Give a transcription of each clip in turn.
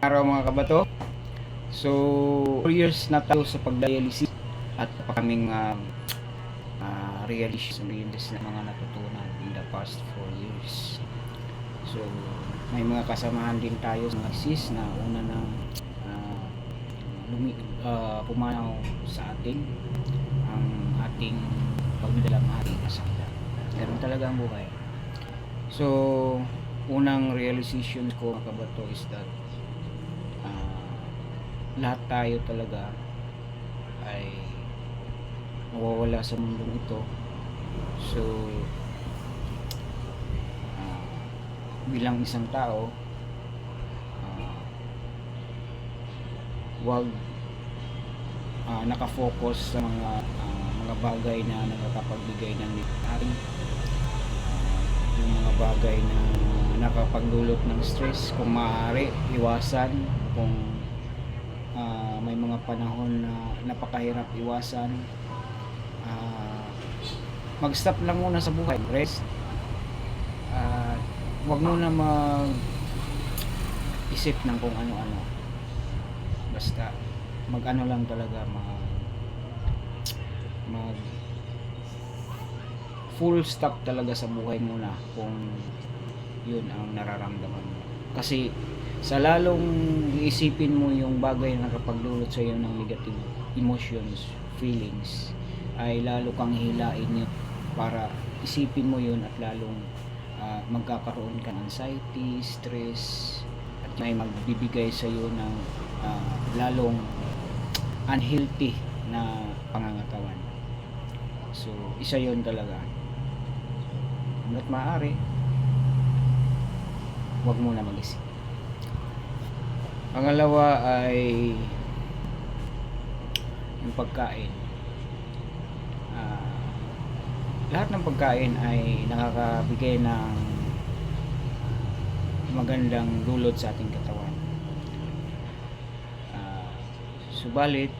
araw mga kabato. So, 4 years na tayo sa pagdialysis at pa kaming uh, uh, realization realize na mga natutunan in the past 4 years. So, may mga kasamahan din tayo sa mga sis na una na uh, lumi, uh, pumanaw sa atin ang ating pagdalang ating kasakit. Ganun talaga ang buhay. So, unang realization ko mga kabato is that ah, lahat tayo talaga ay mawawala sa mundong ito. So, ah, bilang isang tao, ah, wag ah, nakafocus sa mga ah, mga bagay na nakakapagbigay ng ating yung mga bagay na nakapagdulot ng stress kung maaari iwasan kung may mga panahon na napakahirap iwasan. Ah, mag-stop lang muna sa buhay rest. At wag muna mag isip ng kung ano-ano. Basta mag-ano lang talaga mag mag full stop talaga sa buhay mo na kung yun ang nararamdaman mo. Kasi sa lalong iisipin mo yung bagay na nakapagdulot sa iyo ng negative emotions, feelings, ay lalo kang hilain yun para isipin mo yun at lalong ah, magkakaroon ka ng anxiety, stress, at may magbibigay sa iyo ng ah, lalong unhealthy na pangangatawan. So, isa yon talaga. Hanggat maaari, huwag muna mag-isip. Pangalawa ay yung pagkain. Ah, lahat ng pagkain ay nakakabigay ng magandang dulot sa ating katawan. Ah, subalit,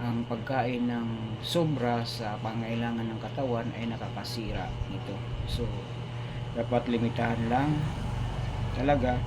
ang pagkain ng sobra sa pangailangan ng katawan ay nakakasira nito. So, dapat limitahan lang talaga